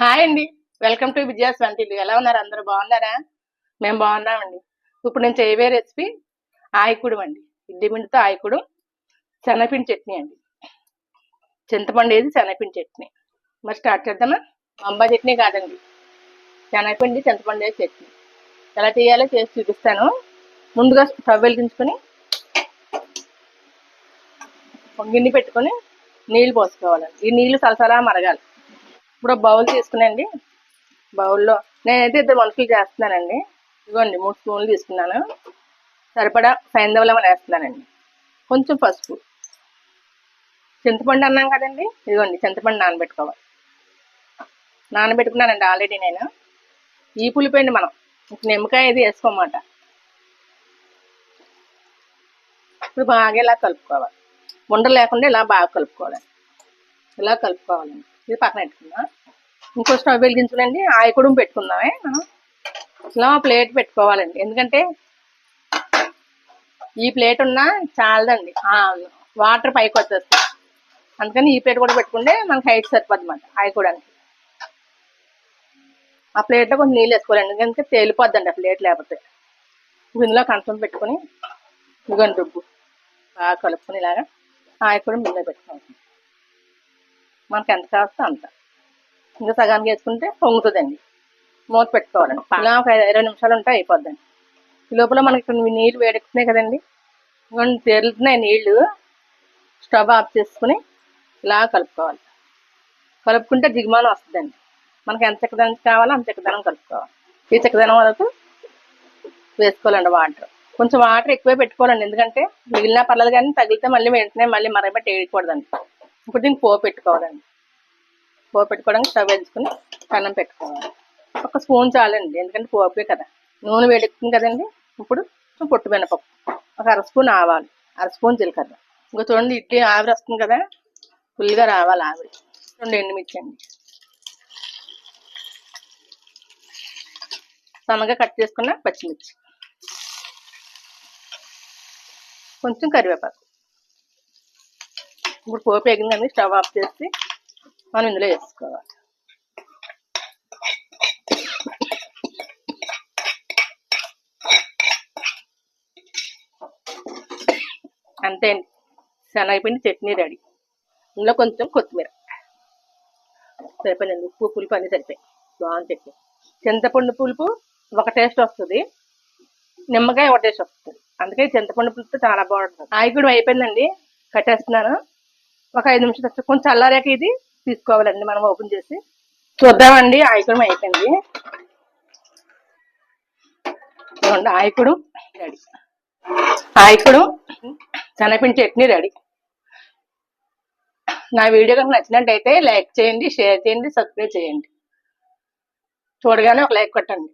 Hi అండి. Welcome to Vijaya's వంటిల్లు ఎలా ఉన్నారు? అందరూ బాగున్నారా? మేము బాగున్నామండి. ఇప్పుడు నేను చేయబోయే రెసిపీ ఆయకుడు అండి. ఇడ్లీ పిండితో ఆయకుడు శనగపిండి చట్నీ అండి. చింతపండు వేసి శనగపిండి చట్నీ. మరి స్టార్ట్ చేద్దామా? అంబా చట్నీ కాదండి. శనగపిండి చింతపండు వేసి చట్నీ. ఎలా చేయాలో చేసి చూపిస్తాను. ముందుగా స్టవ్ వెలిగించుకొని గిన్నె పెట్టుకొని నీళ్ళు పోసుకోవాలండి. ఈ నీళ్ళు సలసలా మరగాలి. ఇప్పుడు బౌల్ తీసుకునండి. బౌల్లో నేనైతే ఇద్దరు మనుషులు చేస్తున్నానండి. ఇదిగోండి మూడు స్పూన్లు తీసుకున్నాను. సరిపడా సైంధవలం వేస్తున్నానండి. కొంచెం పసుపు. చింతపండు అన్నాం కదండి. ఇదిగోండి చింతపండు నానబెట్టుకోవాలి. నానబెట్టుకున్నానండి ఆల్రెడీ నేను. ఈ పులిపోయింది మనం. ఇంక నిమ్మకాయ ఇది వేసుకోమాట. ఇప్పుడు బాగా ఇలా కలుపుకోవాలి. ఉండ లేకుండా ఇలా బాగా కలుపుకోవాలి. ఇలా కలుపుకోవాలండి. ఇది పక్కన పెట్టుకుందాం. ఇంకో స్టవ్ వెలిగించుకునండి ఆయకుడు పెట్టుకుందామే మనం. ఇలా ప్లేట్ పెట్టుకోవాలండి. ఎందుకంటే ఈ ప్లేట్ ఉన్నా చాలదండి. వాటర్ పైకి వచ్చేస్తుంది. అందుకని ఈ ప్లేట్ కూడా పెట్టుకుంటే మనకి హైట్ సరిపోద్ది అనమాట ఆయకూడానికి ఆ ప్లేట్లో కొంచెం నీళ్ళు వేసుకోవాలండి. ఎందుకంటే తేలిపోద్దండి ఆ ప్లేట్ లేకపోతే. ఇందులో కంచం పెట్టుకొని ఇదిగోండి రుబ్బు. బాగా కలుపుకుని ఇలాగా ఆయకూడ ముందే పెట్టుకోవాలి. మనకి ఎంత కావస్తే అంత. ఇంకా సగానికి వేసుకుంటే పొంగుతుందండి. మూత పెట్టుకోవాలండి. ఇలా ఒక ఇరవై నిమిషాలు ఉంటే అయిపోద్దండి. ఈ లోపల మనకి కొన్ని నీళ్ళు వేడెక్కుతున్నాయి కదండి. తేలుతున్నాయి నీళ్ళు. స్టవ్ ఆఫ్ చేసుకుని ఇలా కలుపుకోవాలి. కలుపుకుంటే దిగుమానం వస్తుందండి. మనకి ఎంత చెక్కదనం కావాలో అంత చెక్కదనం కలుపుకోవాలి. ఈ చెక్కదనం వరకు వేసుకోవాలండి వాటర్. కొంచెం వాటర్ ఎక్కువే పెట్టుకోవాలండి. ఎందుకంటే మిగిలిన పర్లేదు కానీ తగిలితే మళ్ళీ వెంటనే మళ్ళీ మరగబెట్టి వేయకూడదండి. ఇప్పుడు దీనికి పోపు పెట్టుకోవాలండి. పోపు పెట్టుకోవడానికి స్టవ్ వేసుకుని కన్నం పెట్టుకోవాలి. ఒక స్పూన్ చాలండి ఎందుకంటే పోపే కదా. నూనె వేడెక్కుతుంది కదండి ఇప్పుడు పొట్టు మినపప్పు. ఒక అర స్పూన్ ఆవాలు అర స్పూన్ జీలకర్ర. ఇంకా చూడండి ఇడ్లీ ఆవిరి వస్తుంది కదా ఫుల్గా రావాలి ఆవిరి. రెండు ఎండుమిర్చి అండి సన్నగా కట్ చేసుకున్న పచ్చిమిర్చి. కొంచెం కరివేపాకు. ఇప్పుడు పోపు ఎగిందండి స్టవ్ ఆఫ్ చేసి మనం ఇందులో వేసుకోవాలి. అంతే అండి. శనగపిండి చట్నీ రెడీ. ఇందులో కొంచెం కొత్తిమీర. సరిపోయింది ఉప్పు పులుపు అన్నీ సరిపోయి బాగుంది చట్నీ. చింతపండు పులుపు ఒక టేస్ట్ వస్తుంది. నిమ్మకాయ ఒక టేస్ట్ వస్తుంది. అందుకే చింతపండు పులుపు చాలా బాగుంటుంది. ఆయిగూడ అయిపోయిందండి. కట్టేస్తున్నాను. ఒక ఐదు నిమిషాలు కొంచెం చల్లారాక ఇది తీసుకోవాలండి. మనం ఓపెన్ చేసి చూద్దామండి. ఆయికుడం అయిపోయింది. ఆయికుడు రెడీ. ఆయికుడు శనగపిండి చట్నీ రెడీ. నా వీడియో కనుక నచ్చినట్టయితే లైక్ చేయండి షేర్ చేయండి సబ్స్క్రైబ్ చేయండి. చూడగానే ఒక లైక్ కొట్టండి.